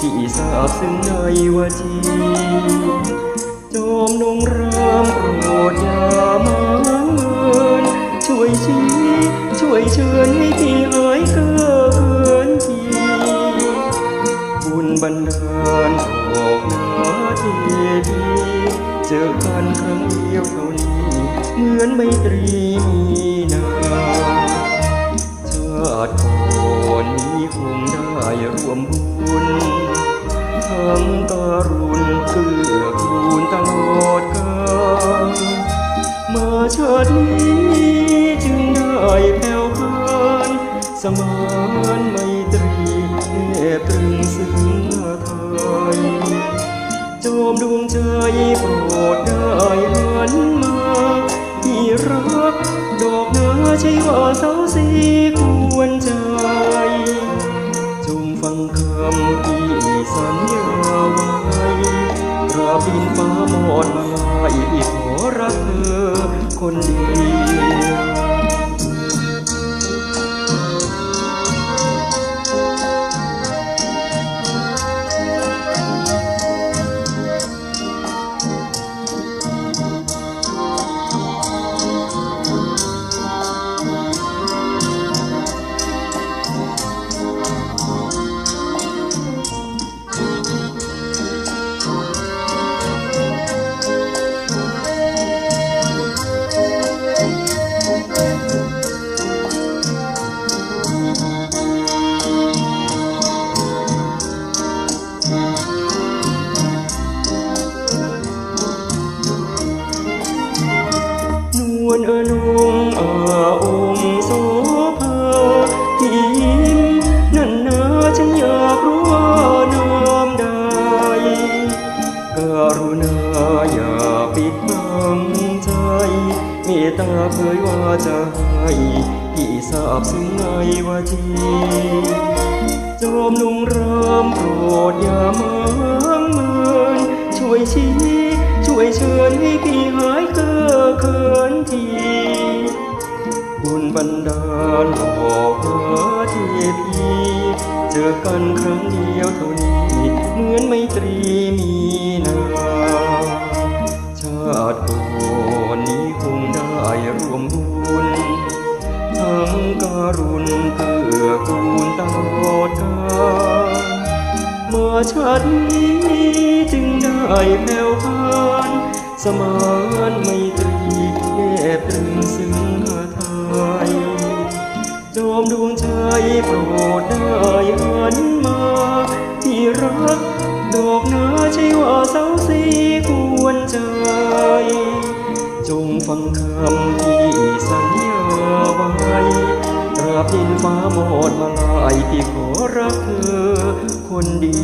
ที่ทราบซึ้งในวาจีจอมนงรามโปรดอย่ามาเมินช่วยชี้ช่วยเชิญให้พี่หายเกินทีบุญบันดาลออกนาเทพีเจอกันครั้งเดียวเท่านี้ เหมือนไม่ตรี วมบุญทั้งการุณเกื้อกูลตลอดกาลมาชาตินี้จึงได้แผ่วพานสมานไมตรีแนบตรึงซึ้งไทยจอมดวงใจโปรดได้หันมาที่รักดอกนาใช่ว่าสาวสีค มาอีกโหรักเธอคนดี รุณาอย่าปิดบังใจเมตตาเผยว่าจะให้พี่ทราบซึ้งในวาทีจอมนุ่งรามโปรดอย่ามังเมินช่วยชี้ช่วยเชิญให้พี่หายเกอเขินทีบุญบันดาลออกหาเทพีเจอกันครั้งเดียวเท่านี้ เหมือนไม่ตรีมี รุณเกื้อกูลตลอดกาลมาชาตินี้จึงได้แผ่วพานสมานไมตรีแนบตรึงซึ้งไทยจอมดวงใจโปรดได้หันมาที่รักดอกนาใช่ว่าสาวสีควรใจ จงฟังคำ บดินฟ้าหมดมาลายพี่ขอรักเธอคนดี